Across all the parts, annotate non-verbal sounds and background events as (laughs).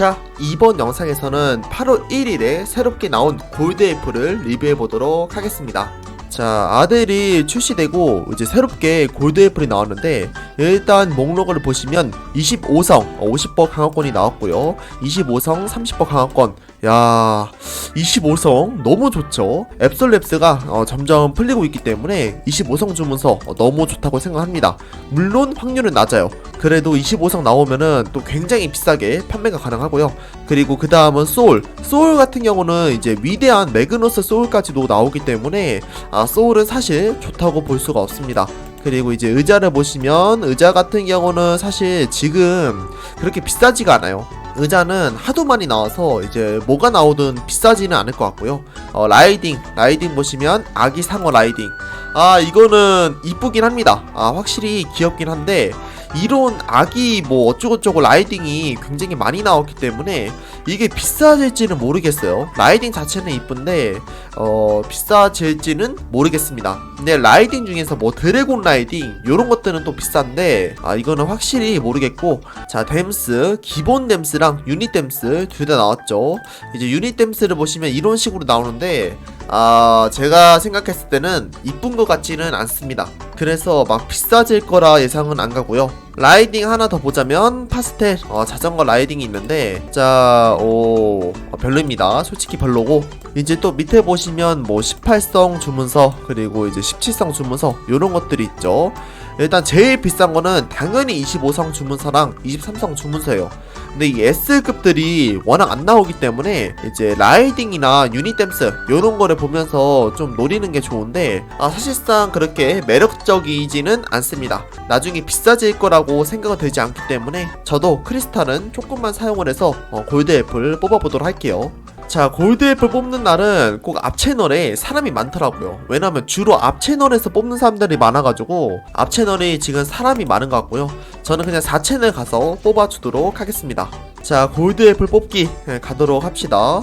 자, 이번 영상에서는 8월 1일에 새롭게 나온 골드 애플을 리뷰해 보도록 하겠습니다. 자, 아델이 출시되고 이제 새롭게 골드 애플이 나왔는데 일단 목록을 보시면 25성 50% 강화권이 나왔고요. 25성 30% 강화권. 야, 25성 너무 좋죠. 앱솔랩스가 어, 점점 풀리고 있기 때문에 25성 주문서 어, 너무 좋다고 생각합니다. 물론 확률은 낮아요. 그래도 25성 나오면은 또 굉장히 비싸게 판매가 가능하고요. 그리고 그 다음은 소울. 소울 같은 경우는 이제 위대한 매그너스 소울까지도 나오기 때문에 아, 소울은 사실 좋다고 볼 수가 없습니다. 그리고 이제 의자를 보시면 의자 같은 경우는 사실 지금 그렇게 비싸지가 않아요. 의자는 하도 많이 나와서 이제 뭐가 나오든 비싸지는 않을 것 같고요. 어, 라이딩, 라이딩 보시면 아기 상어 라이딩. 아, 이거는 이쁘긴 합니다. 아, 확실히 귀엽긴 한데, 이런 아기 뭐 어쩌고저쩌고 라이딩이 굉장히 많이 나왔기 때문에 이게 비싸질지는 모르겠어요. 라이딩 자체는 이쁜데 어 비싸질지는 모르겠습니다. 근데 라이딩 중에서 뭐 드래곤 라이딩 요런 것들은 또 비싼데 아 이거는 확실히 모르겠고 자 댐스 기본 댐스랑 유닛 댐스 둘 다 나왔죠. 이제 유닛 댐스를 보시면 이런 식으로 나오는데 아 제가 생각했을 때는 이쁜 것 같지는 않습니다. 그래서 막 비싸질 거라 예상은 안 가고요. 라이딩 하나 더 보자면 파스텔 어, 자전거 라이딩이 있는데 자 오 어, 별로입니다. 솔직히 별로고 이제 또 밑에 보시면 뭐 18성 주문서 그리고 이제 17성 주문서 이런 것들이 있죠. 일단 제일 비싼 거는 당연히 25성 주문서랑 23성 주문서예요. 근데 이 S급들이 워낙 안 나오기 때문에 이제 라이딩이나 유니댐스 이런 거를 보면서 좀 노리는 게 좋은데 아, 사실상 그렇게 매력적이지는 않습니다. 나중에 비싸질 거라고 생각은 되지 않기 때문에 저도 크리스탈은 조금만 사용을 해서 어, 골드 애플 뽑아보도록 할게요. 자 골드 애플 뽑는 날은 꼭 앞 채널에 사람이 많더라고요. 왜냐면 주로 앞 채널에서 뽑는 사람들이 많아가지고 앞 채널이 지금 사람이 많은 것 같고요. 저는 그냥 4채널 가서 뽑아주도록 하겠습니다. 자 골드 애플 뽑기 예, 가도록 합시다.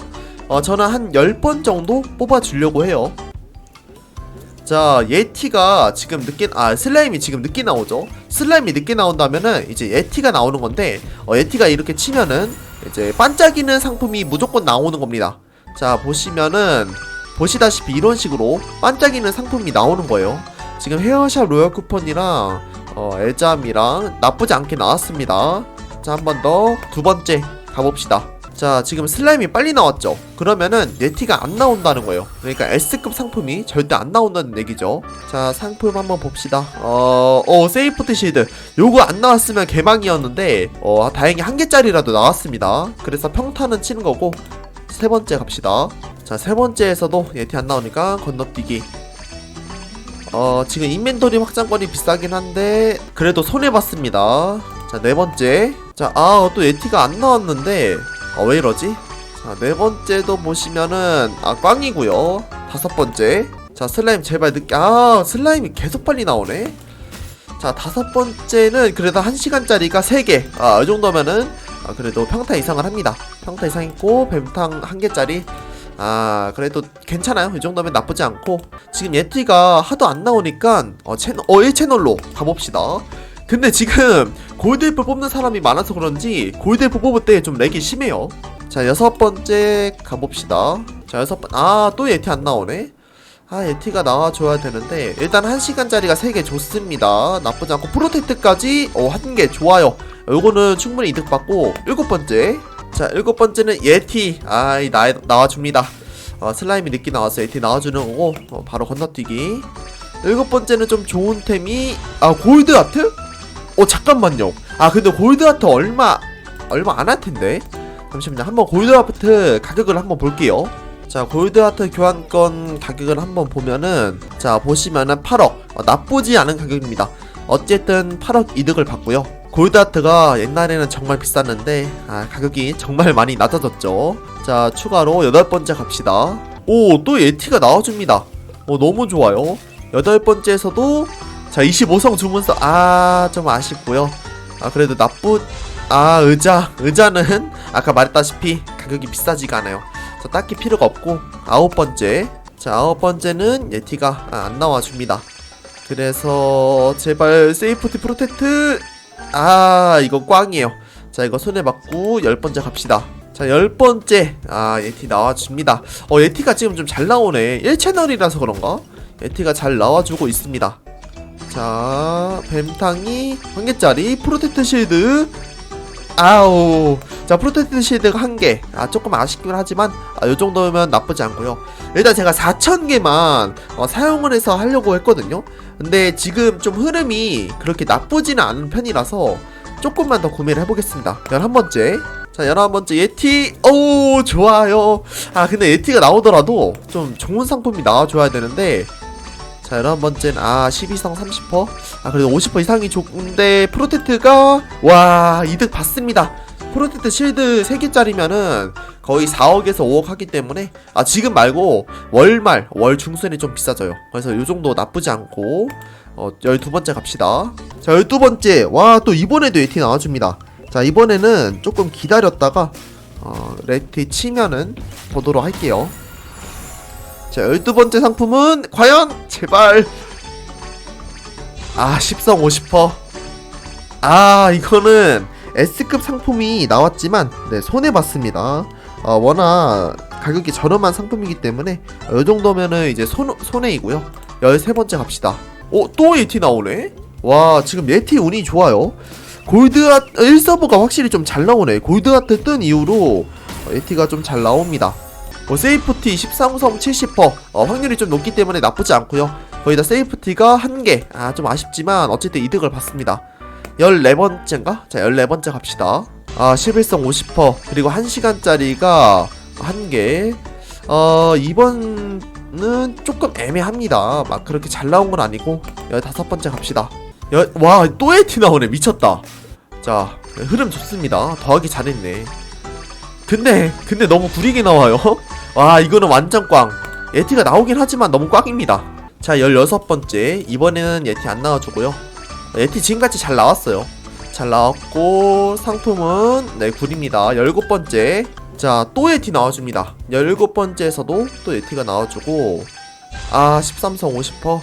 어, 저는 한 10번 정도 뽑아주려고 해요. 자 예티가 지금 늦게 아 슬라임이 지금 늦게 나오죠? 슬라임이 늦게 나온다면은 이제 예티가 나오는 건데 어, 예티가 이렇게 치면은 이제 반짝이는 상품이 무조건 나오는 겁니다. 자 보시면은 보시다시피 이런 식으로 반짝이는 상품이 나오는 거예요. 지금 헤어샵 로얄 쿠폰이랑 어, 엘잠이랑 나쁘지 않게 나왔습니다. 자 한 번 더 두 번째 가봅시다 자 지금 슬라임이 빨리 나왔죠? 그러면은 네티가 안 나온다는 거예요. 그러니까 S급 상품이 절대 안 나온다는 얘기죠. 자 상품 한번 봅시다. 어, 어 세이프트 실드. 요거 안 나왔으면 개망이었는데 어 다행히 한 개짜리라도 나왔습니다. 그래서 평타는 치는 거고 세 번째 갑시다. 자 세 번째에서도 예티 안 나오니까 건너뛰기. 어 지금 인벤토리 확장권이 비싸긴 한데 그래도 손해봤습니다. 자 네 번째. 자 아 또 예티가 안 나왔는데 어왜 이러지? 자네 번째도 보시면은 아 꽝이고요. 다섯 번째. 자 슬라임 제발 늦게 아 슬라임이 계속 빨리 나오네. 자 다섯 번째는 그래도 한 시간짜리가 세개 아 이 정도면은 아 그래도 평타 이상을 합니다. 평타 이상 있고 뱀탕 한 개짜리. 아 그래도 괜찮아요. 이 정도면 나쁘지 않고. 지금 예티가 하도 안 나오니까 어 채널 어 1채널로 가봅시다 근데 지금 골드애플 뽑는 사람이 많아서 그런지 골드애플 뽑을 때 좀 렉이 심해요. 자 여섯 번째 가봅시다. 자 여섯 번아또 예티 안 나오네. 아 예티가 나와줘야 되는데 일단 한 시간짜리가 세개 좋습니다. 나쁘지 않고 프로텍트까지 어한 개 좋아요. 요거는 충분히 이득 받고 일곱 번째. 자 일곱 번째는 예티. 아이 나 나와줍니다. 어, 슬라임이 늦게 나와서 예티 나와주는 거고 어, 바로 건너뛰기. 일곱 번째는 좀 좋은 템이 아 골드 아트? 어 잠깐만요. 아 근데 골드 아트 얼마 얼마 안 할 텐데? 잠시만요. 한번 골드 아트 가격을 한번 볼게요. 자 골드 아트 교환권 가격을 한번 보면은 자 보시면은 8억. 어, 나쁘지 않은 가격입니다. 어쨌든 8억 이득을 받고요. 골드 아트가 옛날에는 정말 비쌌는데 아 가격이 정말 많이 낮아졌죠. 자 추가로 여덟 번째 갑시다. 오 또 예티가 나와줍니다. 오 너무 좋아요. 여덟 번째에서도 자 25성 주문서. 아 좀 아쉽고요. 아 그래도 나쁘 아 의자. 의자는 아까 말했다시피 가격이 비싸지가 않아요. 그래서 딱히 필요가 없고 아홉 번째. 자 아홉 번째는 예티가 아, 안 나와줍니다. 그래서 제발 세이프티 프로텍트. 아 이거 꽝이에요. 자 이거 손에 맞고 열 번째 갑시다. 자 열 번째. 아 예티 나와줍니다. 어 예티가 지금 좀 잘 나오네. 1채널이라서 그런가? 예티가 잘 나와주고 있습니다 자 뱀탕이 한 개짜리 프로텍트 실드. 아우 자 프로텍트 실드가 한개 아 조금 아쉽긴 하지만 아, 요 정도면 나쁘지 않고요. 일단 제가 4,000개만 어, 사용을 해서 하려고 했거든요. 근데 지금 좀 흐름이 그렇게 나쁘지는 않은 편이라서 조금만 더 구매를 해보겠습니다. 11번째. 자 11번째 예티. 오 좋아요. 아 근데 예티가 나오더라도 좀 좋은 상품이 나와줘야 되는데 자 11번째는 아 12성 30%? 아 그래도 50% 이상이 좋은데 프로텍트가 와 이득 받습니다. 프로텍트 실드 3개짜리면은 거의 4억에서 5억 하기 때문에 아 지금 말고 월말 월 중순에 좀 비싸져요. 그래서 요 정도 나쁘지 않고 어 12번째 갑시다. 자 12번째. 와 또 이번에도 에티 나와줍니다. 자 이번에는 조금 기다렸다가 어 레티 치면은 보도록 할게요 자 12번째 상품은 과연 제발 아 10성 50%. 아 이거는 S급 상품이 나왔지만 네 손해 봤습니다. 어, 워낙 가격이 저렴한 상품이기 때문에 이 정도면은 이제 손, 손해이고요. 13번째 갑시다. 어, 또 예티 나오네? 와, 지금 예티 운이 좋아요. 골드아트 1서버가 확실히 좀 잘 나오네. 골드아트 뜬 이후로 어, 예티가 좀 잘 나옵니다. 어, 세이프티 13성 70% 어, 확률이 좀 높기 때문에 나쁘지 않고요. 거의 다 세이프티가 한 개. 아, 좀 아쉽지만 어쨌든 이득을 받습니다. 14번째인가? 자, 14번째 갑시다. 아, 11성 50% 그리고 1시간짜리가 한 개. 어, 이번은 조금 애매합니다. 막 그렇게 잘 나온 건 아니고 15번째 갑시다. 여, 와, 또 에티 나오네. 미쳤다. 자, 흐름 좋습니다. 더하기 잘했네. 근데 근데 너무 구리게 나와요. (laughs) 와 이거는 완전 꽝. 예티가 나오긴 하지만 너무 꽝입니다. 자 16번째 이번에는 예티 안 나와주고요. 예티 지금까지 잘 나왔어요. 잘 나왔고 상품은 네 굴입니다. 17번째 자 또 예티 나와줍니다. 17번째에서도 또 예티가 나와주고 아 13성 50%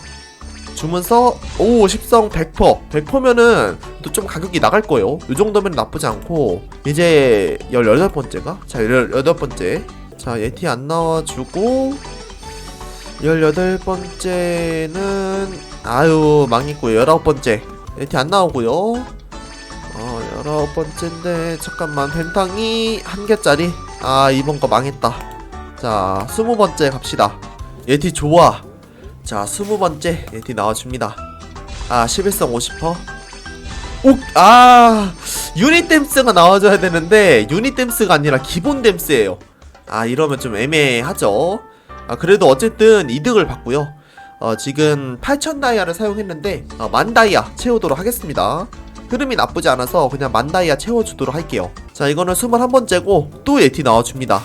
주문서 오 10성 100% 100%면은 또 좀 가격이 나갈 거예요 이 정도면 나쁘지 않고 이제 18번째가? 자 18번째 자 예티 안 나와주고 18번째는 아유 망했고요. 19번째. 예티 안 나오고요. 어 19번째인데 잠깐만. 벤탕이 한 개짜리? 아 이번 거 망했다. 자 20번째 갑시다. 예티 좋아. 자, 스무 번째 예티 나와줍니다. 아, 11성 50%? 오, 아, 유닛 댐스가 나와줘야 되는데, 유닛 댐스가 아니라 기본 댐스예요. 아, 이러면 좀 애매하죠. 아, 그래도 어쨌든 이득을 받고요. 어, 지금 8,000 다이아를 사용했는데, 어, 만 다이아 채우도록 하겠습니다. 흐름이 나쁘지 않아서 그냥 만 다이아 채워주도록 할게요. 자, 이거는 21번째고, 또 예티 나와줍니다.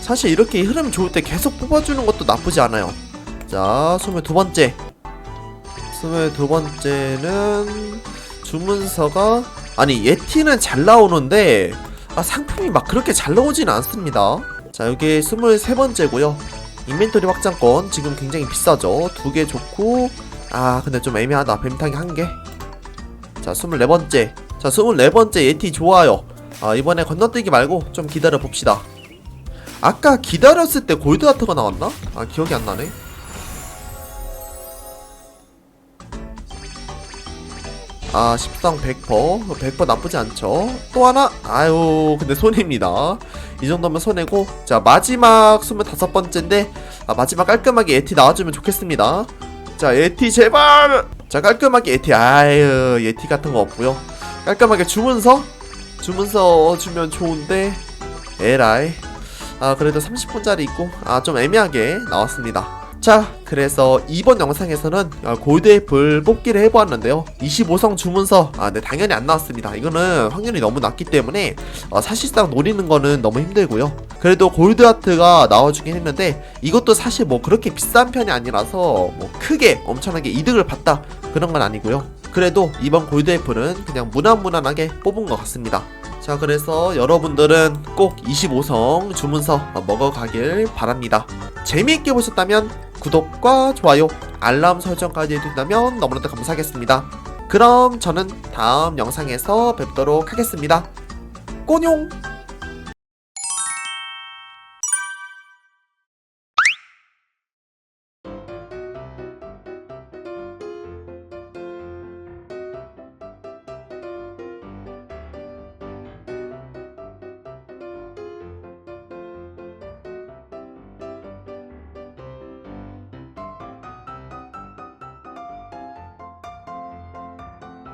사실 이렇게 흐름 좋을 때 계속 뽑아주는 것도 나쁘지 않아요. 자, 22번째. 22번째는 주문서가 아니 예티는 잘 나오는데 아, 상품이 막 그렇게 잘 나오진 않습니다. 자, 여기 23번째고요. 인벤토리 확장권 지금 굉장히 비싸죠. 두 개 좋고 아, 근데 좀 애매하다. 뱀탕이 한 개. 자, 24번째. 자, 24번째 예티 좋아요. 아, 이번에 건너뛰기 말고 좀 기다려 봅시다. 아까 기다렸을 때 골드 하트가 나왔나? 아 기억이 안 나네. 아 10성 100% 100% 나쁘지 않죠. 또 하나 아유 근데 손해입니다. 이 정도면 손해고 자 마지막 25번째인데 아, 마지막 깔끔하게 에티 나와주면 좋겠습니다. 자 에티 제발 자 깔끔하게 에티 아유 예티 같은 거 없고요. 깔끔하게 주문서 주문서 주면 좋은데 에라이 아 그래도 30분짜리 있고 아 좀 애매하게 나왔습니다 자 그래서 이번 영상에서는 아, 골드 애플 뽑기를 해보았는데요. 25성 주문서 아 네 당연히 안 나왔습니다. 이거는 확률이 너무 낮기 때문에 어, 사실상 노리는 거는 너무 힘들고요. 그래도 골드 하트가 나와주긴 했는데 이것도 사실 뭐 그렇게 비싼 편이 아니라서 뭐 크게 엄청나게 이득을 봤다. 그런 건 아니고요. 그래도 이번 골드 애플은 그냥 무난무난하게 뽑은 것 같습니다. 자 그래서 여러분들은 꼭 25성 주문서 먹어가길 바랍니다. 재미있게 보셨다면 구독과 좋아요, 알람 설정까지 해준다면 너무나도 감사하겠습니다. 그럼 저는 다음 영상에서 뵙도록 하겠습니다. 꼬뇽!